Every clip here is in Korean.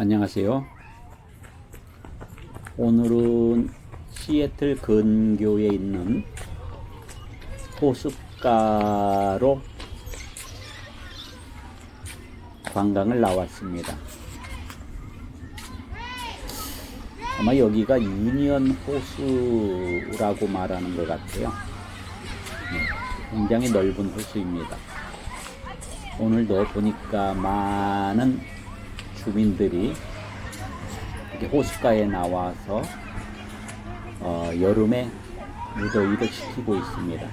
안녕하세요. 오늘은 시애틀 근교에 있는 호숫가로 관광을 나왔습니다. 아마 여기가 유니언 호수라고 말하는 것 같아요. 네, 굉장히 넓은 호수입니다. 오늘도 보니까 많은 주민들이 이렇게 호숫가에 나와서 어, 여름에 무더위를 식히고 있습니다.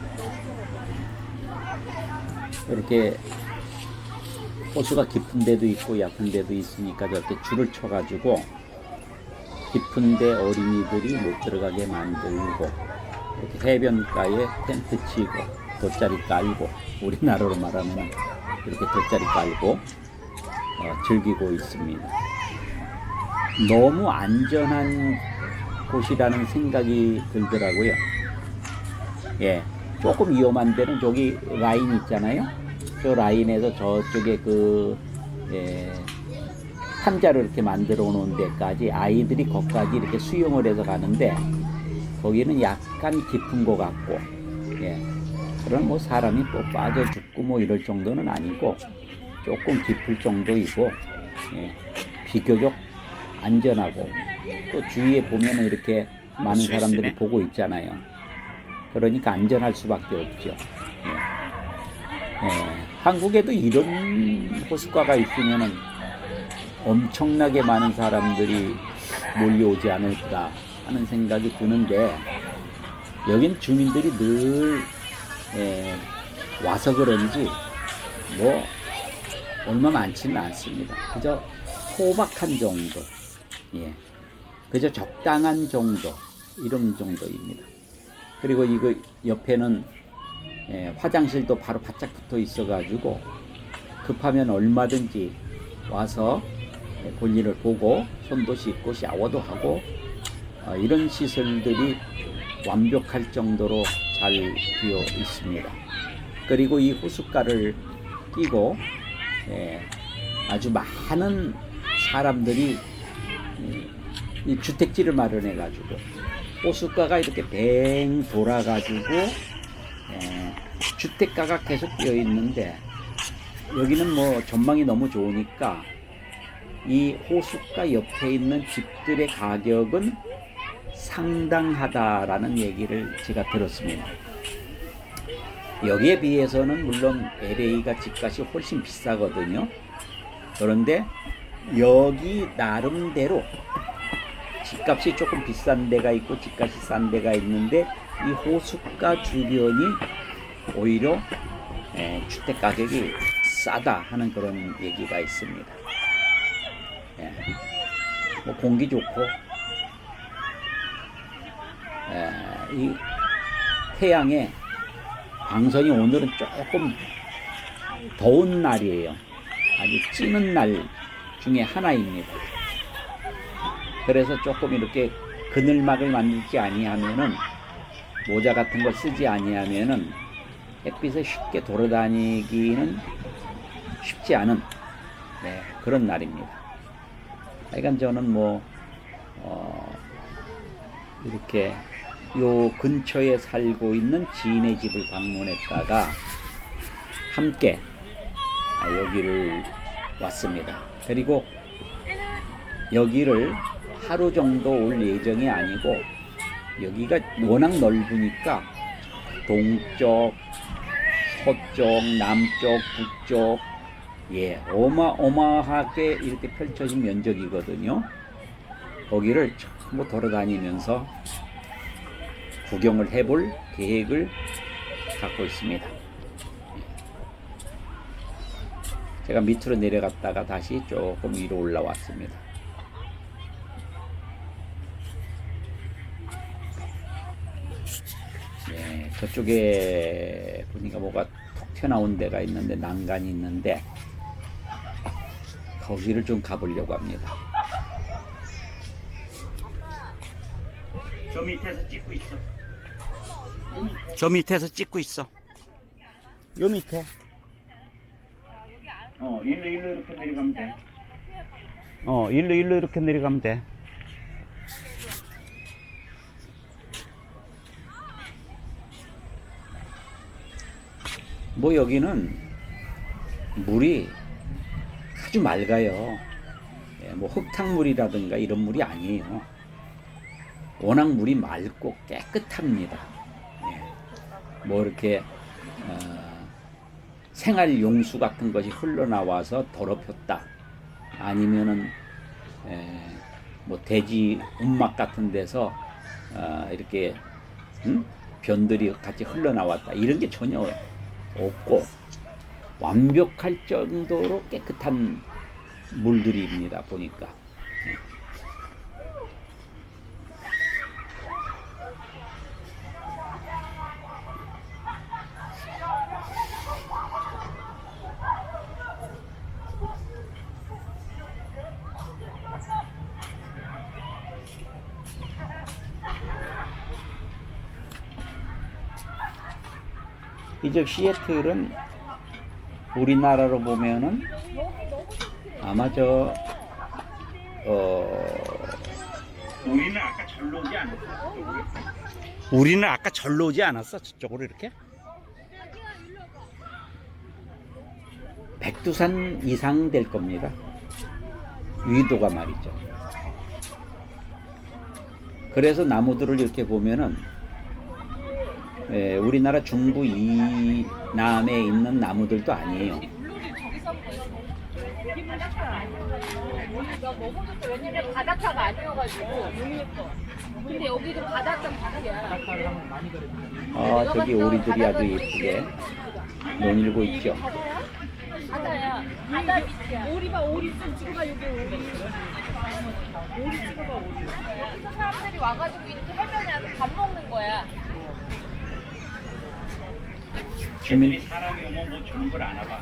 이렇게 호수가 깊은 데도 있고 얕은 데도 있으니까 저렇게 줄을 쳐가지고 깊은 데 어린이들이 못 들어가게 만들고 이렇게 해변가에 텐트 치고 돗자리 깔고 우리나라로 말하면 이렇게 돗자리 깔고 어, 즐기고 있습니다. 너무 안전한 곳이라는 생각이 들더라고요. 예, 조금 위험한 데는 저기 라인 있잖아요. 저 라인에서 저쪽에 그 예, 판자를 이렇게 만들어 놓은 데까지 아이들이 거기까지 이렇게 수영을 해서 가는데 거기는 약간 깊은 것 같고 예. 그런 뭐 사람이 또 빠져 죽고 뭐 이럴 정도는 아니고 조금 깊을 정도이고 예. 비교적 안전하고 또 주위에 보면은 이렇게 많은 사람들이 보고 있잖아요. 그러니까 안전할 수밖에 없죠. 예. 예. 한국에도 이런 호숫가가 있으면은 엄청나게 많은 사람들이 몰려오지 않을까 하는 생각이 드는데 여긴 주민들이 늘 예, 와서 그런지 뭐 얼마 많지는 않습니다. 그저 소박한 정도, 예, 그저 적당한 정도 이런 정도입니다. 그리고 이거 옆에는 예, 화장실도 바로 바짝 붙어 있어가지고 급하면 얼마든지 와서 예, 볼일을 보고 손도 씻고 샤워도 하고 어, 이런 시설들이 완벽할 정도로 잘 되어 있습니다. 그리고 이 호숫가를 끼고 예, 아주 많은 사람들이 예, 이 주택지를 마련해 가지고 호숫가가 이렇게 뱅 돌아 가지고 예, 주택가가 계속 되어 있는데 여기는 뭐 전망이 너무 좋으니까 이 호숫가 옆에 있는 집들의 가격은 상당하다라는 얘기를 제가 들었습니다. 여기에 비해서는 물론 LA가 집값이 훨씬 비싸거든요. 그런데 여기 나름대로 집값이 조금 비싼 데가 있고 집값이 싼 데가 있는데 이 호숫가 주변이 오히려 에, 주택 가격이 싸다 하는 그런 얘기가 있습니다. 예. 뭐 공기 좋고 에, 이 태양의 광선이 오늘은 조금 더운 날이에요. 아주 찌는 날 중에 하나입니다. 그래서 조금 이렇게 그늘막을 만들지 아니하면은 모자 같은 거 쓰지 아니하면은 햇빛에 쉽게 돌아다니기는 쉽지 않은 네, 그런 날입니다. 하여간 저는 뭐 어, 이렇게 요 근처에 살고 있는 지인의 집을 방문했다가 함께 아, 여기를 왔습니다. 그리고 여기를 하루 정도 올 예정이 아니고 여기가 워낙 넓으니까 동쪽, 서쪽, 남쪽, 북쪽 예 어마어마하게 이렇게 펼쳐진 면적이거든요. 거기를 전부 돌아다니면서 구경을 해볼 계획을 갖고 있습니다. 제가 밑으로 내려갔다가 다시 조금 위로 올라왔습니다. 네, 저쪽에 보니까 뭐가 톡 튀어나온 데가 있는데 난간이 있는데 거기를 좀 가보려고 합니다. 저 밑에서 찍고 있어. 저 밑에서 찍고 있어. 요 밑에. 어, 일로 일로 이렇게 내려가면 돼. 어, 일로 일로 이렇게 내려가면 돼. 뭐 여기는 물이 아주 맑아요. 예, 뭐 흙탕물이라든가 이런 물이 아니에요. 워낙 물이 맑고 깨끗합니다. 예. 뭐 이렇게 어, 생활 용수 같은 것이 흘러나와서 더럽혔다. 아니면은 에, 뭐 돼지 움막 같은 데서 어, 이렇게 음? 변들이 같이 흘러나왔다. 이런 게 전혀 없고 완벽할 정도로 깨끗한 물들입니다. 보니까. 이제 시애틀은 우리나라로 보면은 아마 저 어, 우리는 아까 절로 오지 않았어. 우리는 아까 절로 오지 않았어? 저쪽으로 이렇게? 백두산 이상 될 겁니다. 위도가 말이죠. 그래서 나무들을 이렇게 보면은 예, 우리나라 중부 이남에 있는 나무들도 아니에요. 아, 저기 오리들이 아주 예쁘게 논일고 있죠. 바다야. 바다 밑이야. 오리 봐, 오리 좀 찍어봐, 여기 오리. 오리 찍어봐, 오리. 사람들이 와가지고 이렇게 해변에 와서 밥 먹는 거야. 주민 사람이 오면 뭐 주는 걸 아나 봐.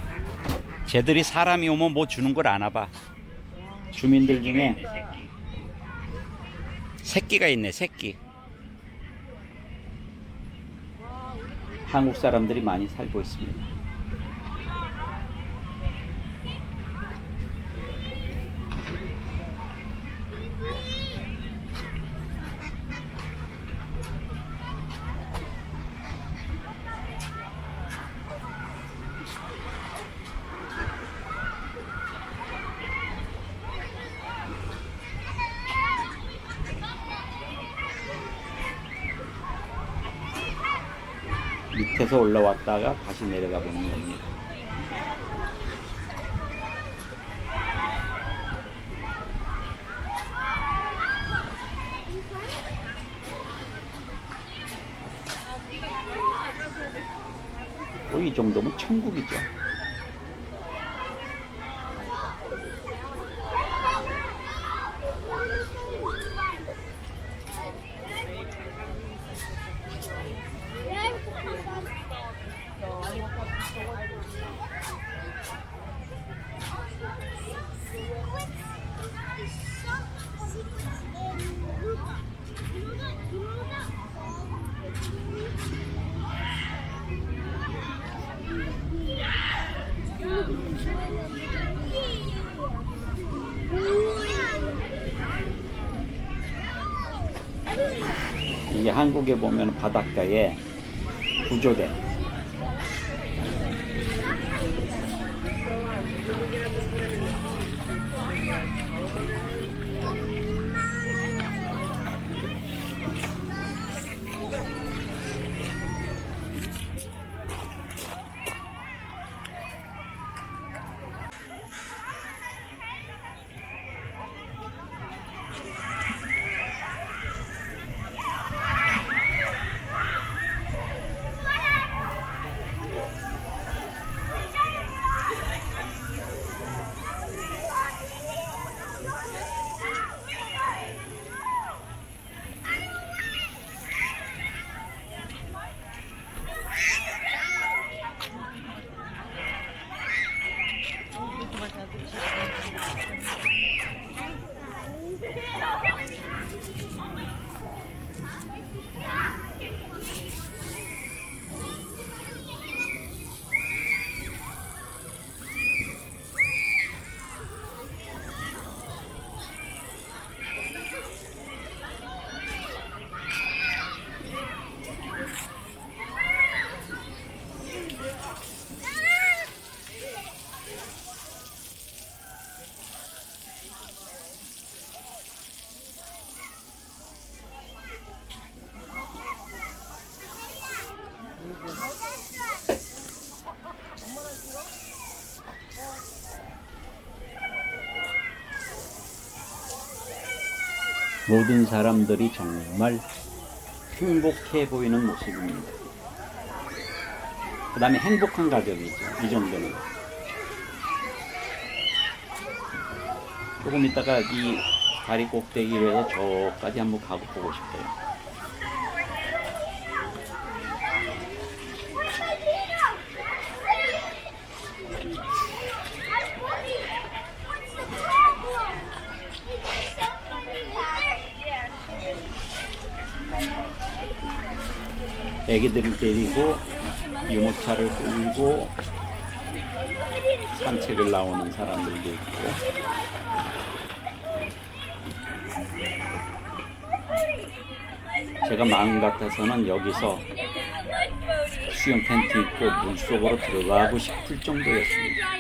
쟤들이 사람이 오면 뭐 주는 걸 아나 봐. 주민들 중에 새끼. 새끼가 있네, 새끼. 한국 사람들이 많이 살고 있습니다. 밑에서 올라왔다가 다시 내려가 보는 겁니다. 뭐이 정도면 천국이죠. 이게 한국에 보면 바닷가에 구조대 모든 사람들이 정말 행복해 보이는 모습입니다. 그 다음에 행복한 가격이죠. 이 정도는. 조금 있다가 이 다리 꼭대기로 해서 저까지 한번 가고 보고 싶어요. 애기들을 데리고 유모차를 끌고 산책을 나오는 사람들도 있고 제가 마음 같아서는 여기서 수영 텐트 입고 물속으로 들어가고 싶을 정도였습니다.